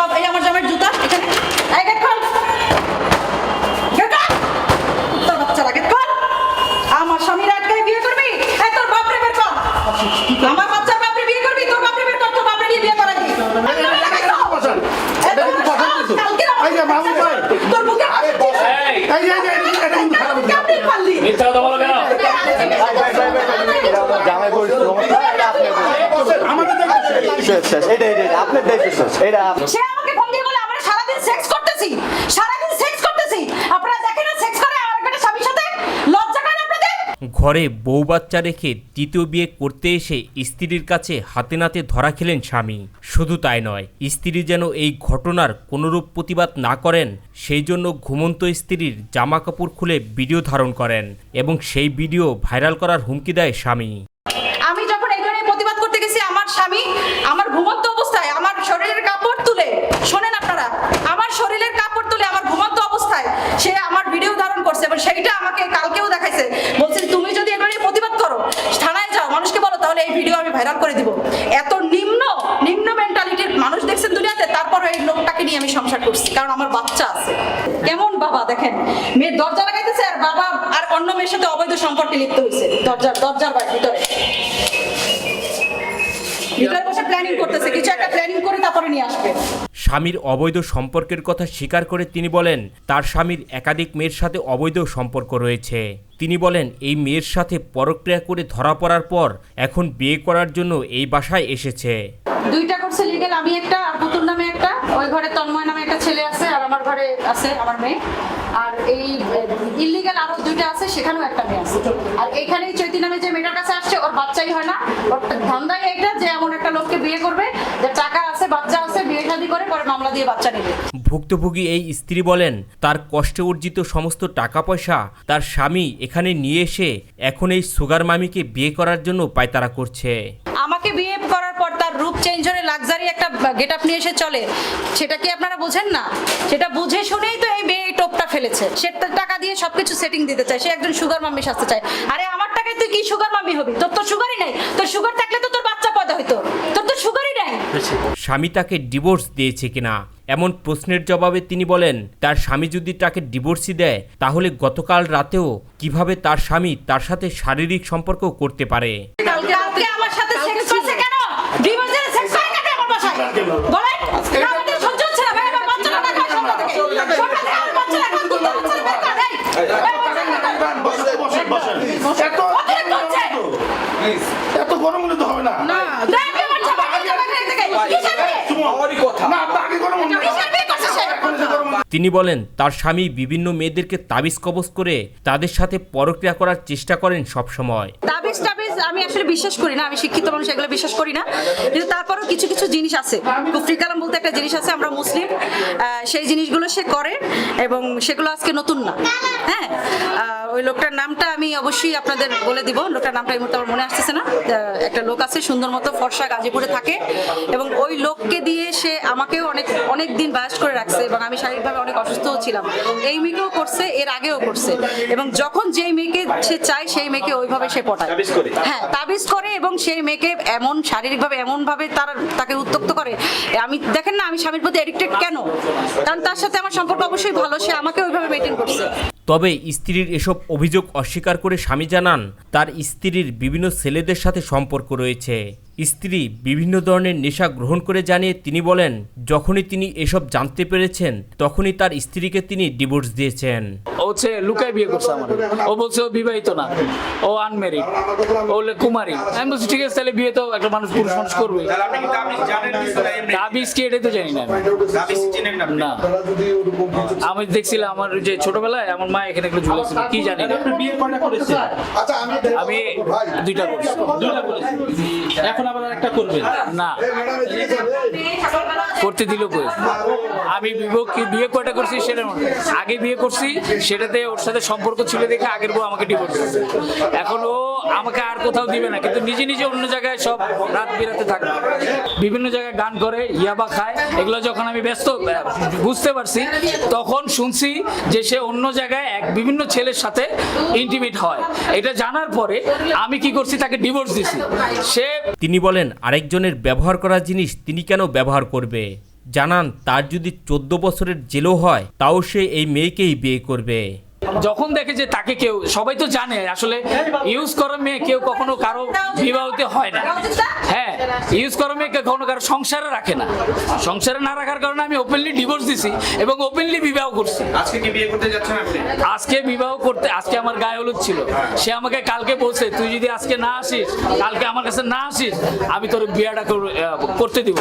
বাপ এই আমার জামাইয়ের জুতা এখানে এই গেট খোল তোর বাচ্চারা গেট খোল আমার স্বামীর আটকায় বিয়ে করবি এই তোর বাপরে বের কর আমার বাচ্চার বাপরে বিয়ে করবি তোর বাপরে বের কর তোর বাপরে নিয়ে বিয়ে করাবি তোর কালকে আমার- এই যে মামু ভাই। তোর বুকে এই, এই এই যে, এই যে, এটা খারাপ হচ্ছে। কেমনি পারলি মিথ্যা কথা বলো কেন জামাই বলছিল আমাদের দেখতেছে। শেষ শেষ। এটা এটা এটা, আপনার দায়িত্ব শেষ এটা সে আমাকে ফোন দিয়ে বলে আমরা সারাদিন সেক্স করতেছি। সারাদিন সেক্স করতেছি। আপনারা দেখেন না সেক্স করে আর একটা স্বামীর সাথে? লজ্জা করে আপনাদের? ঘরে বউ বাচ্চা রেখে তৃতীয় বিয়ে করতে এসে স্ত্রীর কাছে হাতে নাতে ধরা খেলেন স্বামী। শুধু তাই নয় স্ত্রী যেন এই ঘটনার কোনরূপ প্রতিবাদ না করেন সেই জন্য ঘুমন্ত স্ত্রীর জামা কাপড় খুলে ভিডিও ধারণ করেন এবং সেই ভিডিও ভাইরাল করার হুমকি দেয় স্বামী আমি যখন এই ধরনের প্রতিবাদ করতে গেছি আমার স্বামী আমার ঘুমন্ত অবস্থায় আমার শরীরের কাপড় তুলে শোনেন আপনারা আমার শরীরের কাপড় তুলে আমার ঘুমন্ত অবস্থায় সে আমার ভিডিও ধারণ করছে এবং সেইটা আমাকে কালকেও দেখাইছে বলছে তুমি যদি এগুলো নিয়ে প্রতিবাদ করো থানায় যাও মানুষকে বলো তাহলে এই ভিডিও আমি ভাইরাল করে দিব এত নিম্ন নিম্ন মেন্টালিটির মানুষ দেখছেন দুনিয়াতে তারপর এই লোকটাকে নিয়ে আমি সংসার করছি কারণ আমার বাচ্চা আছে। কেমন বাবা দেখেন মেয়ের দরজা লাগাইতেছে আর বাবা আর অন্য মেয়ের সাথে অবৈধ সম্পর্কে লিপ্ত হয়েছে দরজার দরজার ভিতরে। ভিতরে বসে প্ল্যানিং করতেছে কিছু একটা প্ল্যানিং করে তারপরে নিয়ে আসবে। স্বামীর অবৈধ সম্পর্কের কথা স্বীকার করে তিনি বলেন তার স্বামীর একাধিক মেয়ের সাথে অবৈধ সম্পর্ক রয়েছে। তিনি বলেন এই মেয়ের সাথে পরক্রিয়া করে ধরা পড়ার পর এখন বিয়ে করার জন্য এই বাসায় এসেছে। দুইটা করছে লিগেল আমি একটা আর পুতুল নামে একটা। ঘরে তন্ময় নামে একটা ছেলে আছে আর আমার ঘরে আছে আমার মেয়ে। আর এই ইলিগাল আরও দুইটা আছে সেখানেও একটা মেয়ে আছে। আর এখানে চৈতি নামে যে মেয়েটার কাছে আসছে ওর বাচ্চাই হয় না। ওর ধান্দাই এইটা যে এমন একটা লোককে বিয়ে করবে যে টাকা আছে বাচ্চা আছে বিয়ে শাদী করে পরে মামলা দিয়ে বাচ্চা নেবে। ভুক্তভোগী এই স্ত্রী বলেন তার কষ্টে অর্জিত সমস্ত টাকা পয়সা তার স্বামী এখানে নিয়ে এসে এখন এই সুগার মামিকে বিয়ে করার জন্য পায়তারা করছে। আমাকে বিয়ে রূপ চেঞ্জ হয়ে লাক্সারি একটা গেট আপ নিয়ে এসে চলে, সেটা কি আপনারা বোঝেন না? সেটা বুঝে শুনেই তো এই মেয়ে এই টোপটা ফেলেছে। সে টাকা দিয়ে সবকিছু সেটিং দিতে চায়, সে একজন সুগার মাম্মি সাজতে চায়। আরে আমার টাকায় তুই কি সুগার মাম্মি হবি? তোর তো সুগারই নাই। তোর সুগার থাকলে তো তোর বাচ্চা পয়দা হইতো। তোর তো সুগারই নাই। স্বামী তাকে ডিভোর্স দিয়েছে কিনা, এমন প্রশ্নের জবাবে তিনি বলেন, তার স্বামী যদি তাকে ডিভোর্সই দেয়, তাহলে গতকাল রাতেও কীভাবে তার স্বামী তার সাথে শারীরিক সম্পর্ক করতে পারে? করছে সে? এখন যে গরম হন। তিনি বলেন তার স্বামী বিভিন্ন মেয়েদেরকে তাবিজ কবজ করে তাদের সাথে পরক্রিয়া করার চেষ্টা করেন সবসময়। আমি আসলে বিশ্বাস করি না, আমি শিক্ষিত মানুষ, এগুলো বিশ্বাস করি না। কিন্তু তারপরেও কিছু কিছু জিনিস আছে। কুফরি কালাম বলতে একটা জিনিস আছে, আমরা মুসলিম সেই জিনিসগুলো সে করে এবং সেগুলো আজকে নতুন না। হ্যাঁ ওই লোকটার নামটা আমি অবশ্যই আপনাদের বলে দিব। লোকটার নামটা এই মুহূর্তে আমার মনে আসতেছে না। একটা লোক আছে, সুন্দর মতো ফর্সা গাজীপুরে থাকে এবং ওই লোককে দিয়ে সে আমাকেও অনেক অনেক দিন বায়াস করে রাখছে এবং আমি শারীরিকভাবে অনেক অসুস্থও ছিলাম। এই মেয়েকেও করছে, এর আগেও করছে এবং যখন যেই মেয়েকে সে চায়, সেই মেয়েকে ওইভাবে সে পটায়। হ্যাঁ তাবিজ করে এবং সেই মেয়েকে এমন শারীরিকভাবে, এমনভাবে তার, তাকে উত্তক্ত করে। আমি, দেখেন না আমি স্বামীর প্রতি অ্যাডিক্টেড কেন? কারণ তার সাথে আমার সম্পর্ক অবশ্যই ভালো, সে আমাকে ওইভাবে মেনটেন করছে। তবে স্ত্রীর এসব অভিযোগ অস্বীকার করে স্বামী জানান, তার স্ত্রীর বিভিন্ন ছেলেদের সাথে সম্পর্ক রয়েছে। স্ত্রী বিভিন্ন ধরনের নেশা গ্রহণ করে জানিয়ে তিনি বলেন যখনই তিনি এসব জানতে পেরেছেন তখনই তার স্ত্রীকে তিনি ডিভোর্স দিয়েছেন। ও হচ্ছে লুকায় বিয়ে করছে আমার। ও বলছে ও বিবাহিত না ও আনমেরিড ও হলে কুমারী। আমি বলছি ঠিক আছে তাহলে বিয়ে তো একটা মানুষ পুরুষ মানুষ করবে। তাহলে কি তাবিজ কি এটাই তো জানি না আমি। না আমি দেখছিলাম আমার যে ছোটবেলায় আমার মা এখানে একটু ঝুলেছিল কি জানি আমি দুইটা করছি। এখন না। করতে দিল আমি বিভক্তি বিয়ে কয়টা করছি সেটা আগে বিয়ে করছি, সেটাতে ওর সাথে সম্পর্ক ছিল দেখে আগের বউ আমাকে ডিভোর্স এখন ও আমাকে আর কোথাও দিবে না, কিন্তু নিজে নিজে অন্য জায়গায় সব রাত বিরাতে থাকবে। বিভিন্ন জায়গায় গান করে, ইয়াবা খায়, এগুলো যখন আমি ব্যস্ত বুঝতে পারছি, তখন শুনছি যে সে অন্য জায়গায় এক বিভিন্ন ছেলের সাথে ইন্টিমেট হয়। এটা জানার পরে আমি কি করছি, তাকে ডিভোর্স দিছি। সে তিনি বলেন, আরেকজনের ব্যবহার করা জিনিস তিনি কেন ব্যবহার করবে? জানান, তার যদি চোদ্দ বছরের জেলও হয়, তাও সে এই মেয়েকেই বিয়ে করবে। যখন দেখে যে তাকে কেউ সবাই তো জানে আসলে ইউজ করা মেয়ে কেউ কখনো কারও বিবাহতে হয় না। হ্যাঁ ইউজ করা মেয়ে কেউ কখনো কারও সংসারে রাখে না। সংসারে না রাখার কারণে আমি ওপেনলি ডিভোর্স দিছি এবং ওপেনলি বিবাহ করছি। আজকে কি বিয়ে করতে যাচ্ছেন আপনি? আজকে বিবাহ করতে আজকে আমার গায়ে হলুদ ছিল। সে আমাকে কালকে বলছে তুই যদি আজকে না আসিস কালকে আমার কাছে না আসিস আমি তোর বিয়েটা করতে দিব।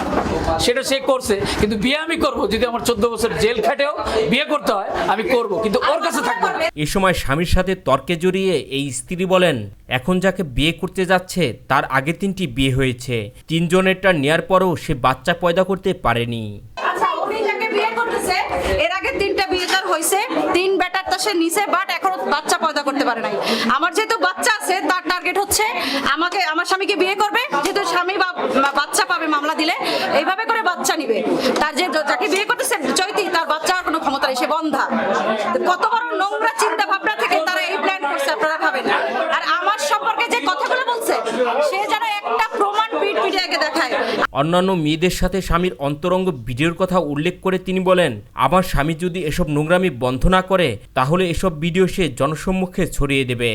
সেটা সে করছে কিন্তু বিয়ে আমি করব। যদি আমার চোদ্দ বছর জেল খাটেও বিয়ে করতে হয় আমি করব কিন্তু ওর কাছে থাকব না। এ সময় স্বামীর সাথে তর্কে জড়িয়ে এই স্ত্রী বলেন এখন যাকে বিয়ে করতে যাচ্ছে তার আগে তিনটি বিয়ে হয়েছে। তিনজনেরটা নেয়ার পরও সে বাচ্চা পয়দা করতে পারেনি। আচ্ছা এর আগে তিনটা বিয়ে তার হয়েছে। তিন বেটার তো সে নিছে বাট এখনও বাচ্চা পয়দা করতে পারে নাই। আমার যেহেতু বাচ্চা আছে তার টার্গেট হচ্ছে আমাকে আমার স্বামীকে বিয়ে করবে। যেহেতু স্বামী বাচ্চা পাবে মামলা দিলে এইভাবে করে বাচ্চা নিবে। তার যে যাকে বিয়ে করতেছে চৈতি তার বাচ্চা কোনো ক্ষমতা নেই সে বন্ধা। তো কত বড় নোংরা চিন্তা ভাবনা থেকে তারা এই প্ল্যান করছে আপনারা ভাবেন আর আমার সম্পর্কে যে কথাগুলো বলছে সে যেন একটা প্রমাণ পিট পিটিয়াকে দেখায় অন্যান্য মেয়েদের সাথে স্বামীর অন্তরঙ্গ ভিডিওর কথা উল্লেখ করে তিনি বলেন, আমার স্বামী যদি এসব নোংরামি বন্ধ না করে, তাহলে এসব ভিডিও সে জনসম্মুখে ছড়িয়ে দেবে।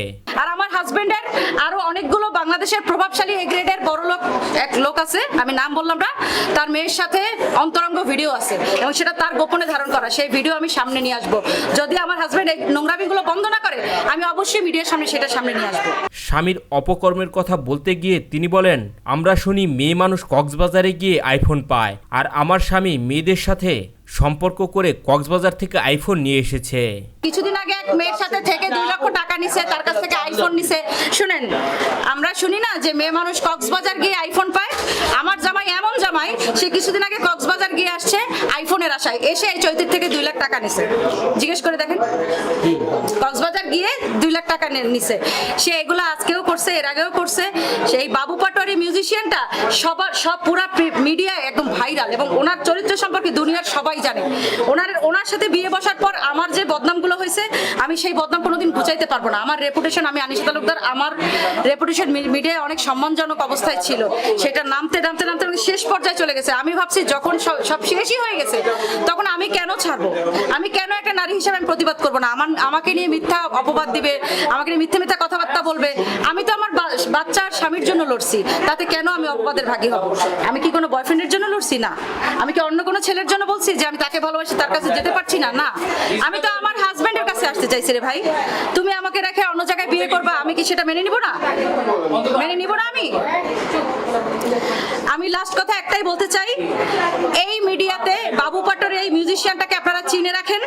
হাজবেন্ডের আরও অনেকগুলো বাংলাদেশের প্রভাবশালী এ গ্রেডের বড় লোক, এক লোক আছে, আমি নাম বললাম না, তার মেয়ের সাথে অন্তরঙ্গ ভিডিও আছে, এবং সেটা তার গোপনে ধারণ করা, সেই ভিডিও আমি সামনে নিয়ে আসব। যদি আমার হাজবেন্ড এই নোংরামিগুলো বন্ধ না করে, আমি অবশ্যই মিডিয়ার সামনে সেটা সামনে নিয়ে আসব। স্বামীর অপকর্মের কথা বলতে গিয়ে তিনি বলেন, আমরা শুনি মেয়ে মানুষ কক্সবাজারে গিয়ে আইফোন পায়, আর আমার স্বামী মেয়েদের সাথে সম্পর্ক করে কক্সবাজার থেকে আইফোন নিয়ে এসেছে। কিছুদিন আগে এক মেয়ের সাথে থেকে দুই লক্ষ টাকা নিছে, তার কাছ থেকে আইফোন নিছে। শুনেন, আমরা শুনি না যে মেয়ে মানুষ কক্সবাজার গিয়ে আইফোন পায়? আমার জামাই এমন জামাই, সে কিছুদিন আগে কক্সবাজার গিয়ে আসছে আইফোনের আশায়। এসে এই চৈতির থেকে দুই লাখ টাকা নিছে। জিজ্ঞেস করে দেখেন, কক্সবাজার গিয়ে দুই লাখ টাকা নিছে। সে এগুলো আজকেও করছে, এর আগেও করছে। সেই বাবু পাটোয়ারি মিউজিশিয়ানটা সবার সব পুরা মিডিয়ায় একদম ভাইরাল এবং ওনার চরিত্র সম্পর্কে দুনিয়ার সবাই জানে। ওনার ওনার সাথে বিয়ে বসার পর আমার যে বদনামগুলো হয়েছে, আমি সেই বদনাম কোনোদিন বুঝাইতে পারব না। আমার রেপুটেশন আমি আনিশা তালুকদার, আমার রেপুটেশন মিডিয়ায় অনেক সম্মানজনক অবস্থায় ছিল। সেটা নামতে নামতে নামতে নামতে শেষ পর্যায়ে চলে গেছে। আমি ভাবছি, যখন সব- শেষই হয়ে গেছে, তখন আমি কেন ছাড়বো? আমি কেন একটা নারী হিসেবে আমি প্রতিবাদ করব না? আমার, আমাকে নিয়ে মিথ্যা অপবাদ দিবে, আমাকে নিয়ে মিথ্যা মিথ্যা কথাবার্তা বলবে। আমি তো আমার বা- বাচ্চা আর স্বামীর জন্য লড়ছি। তাতে কেন আমি অপবাদের ভাগী হব? আমি কি কোনো বয়ফ্রেন্ডের জন্য লড়ছি? না। আমি কি অন্য কোনো ছেলের জন্য বলছি যে আমি তাকে ভালোবাসি, তার কাছে যেতে পারছি না না। আমি তো আমার হাজবেন্ডের কাছে আসতে চাইছি রে ভাই। তুমি আমাকে রেখে অন্য জায়গায় বিয়ে করবা, আমি কি সেটা মেনে নিব না? মেনে নিব না আমি? আমি লাস্ট কথা একটাই বলতে চাই, এই মিডিয়াতে বাবু পাটোর এই মিউজিশিয়ানটাকে আপনারা চিনে রাখেন।